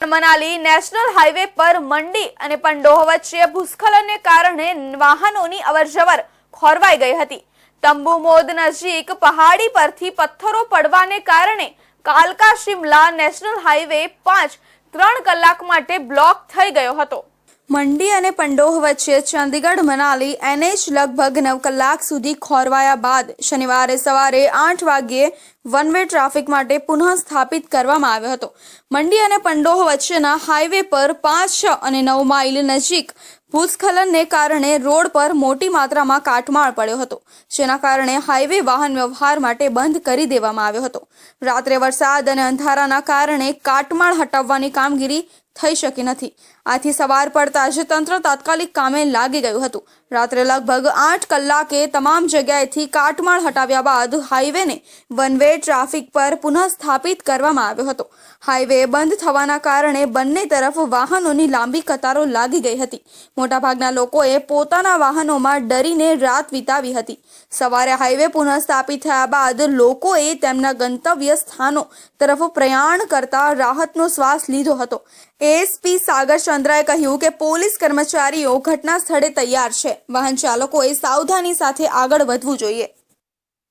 Manali national highway પર મંડી અને પંડોહ વચ્ચે ભૂસ્ખલનને કારણે વાહનોની અવરજવર ખોરવાઈ ગઈ હતી. તંબુ મોદ નજીક પહાડી પરથી પથ્થરો પડવાને કારણે કાલકા શિમલા નેશનલ હાઈવે પાંચ ત્રણ કલાક માટે બ્લોક થઈ ગયો હતો. મંડી અને પંડોહ વચ્ચે ચંદીગઢ, મનાલી એનએચ લગભગ નવ કલાક સુધી ખોરવાયા બાદ શનિવારે સવારે આઠ વાગ્યે વન વે ટ્રાફિક માટે પુનઃ સ્થાપિત કરવામાં આવ્યો હતો. મંડી અને પંડોહ વચ્ચેના હાઈવે પર પાંચ, છ અને નવ માઇલ નજીક ભૂસ્ખલનને કારણે રોડ પર મોટી માત્રામાં કાટમાળ પડ્યો હતો, જેના કારણે હાઈવે વાહન વ્યવહાર માટે બંધ કરી દેવામાં આવ્યો હતો. રાત્રે વરસાદ અને અંધારાના કારણે કાટમાળ હટાવવાની કામગીરી થઈ શકી નથી. આથી સવાર પડતા જ તંત્ર તાત્કાલિક કામે લાગી ગયું હતું. રાત્રે લગભગ આઠ કલાકે તમામ જગ્યાએથી કાટમાળ હટાવ્યા બાદ હાઈવેને વન વે ટ્રાફિક પર પુનઃસ્થાપિત કરવામાં આવ્યો હતો. હાઈવે બંધ થવાના કારણે બંને તરફ વાહનોની લાંબી કતારો લાગી ગઈ હતી. મોટાભાગના લોકોએ પોતાના વાહનોમાં ડરીને રાત વિતાવી હતી. સવારે હાઈવે પુનઃસ્થાપિત થયા બાદ લોકોએ તેમના ગંતવ્ય સ્થાનો તરફ પ્રયાણ કરતા રાહતનો શ્વાસ લીધો હતો. એએસપી સાગર ચંદ્રાએ કહ્યું કે પોલીસ કર્મચારીઓ ઘટના સ્થળે તૈયાર છે. વાહન ચાલકોએ સાવધાની સાથે આગળ વધવું જોઈએ.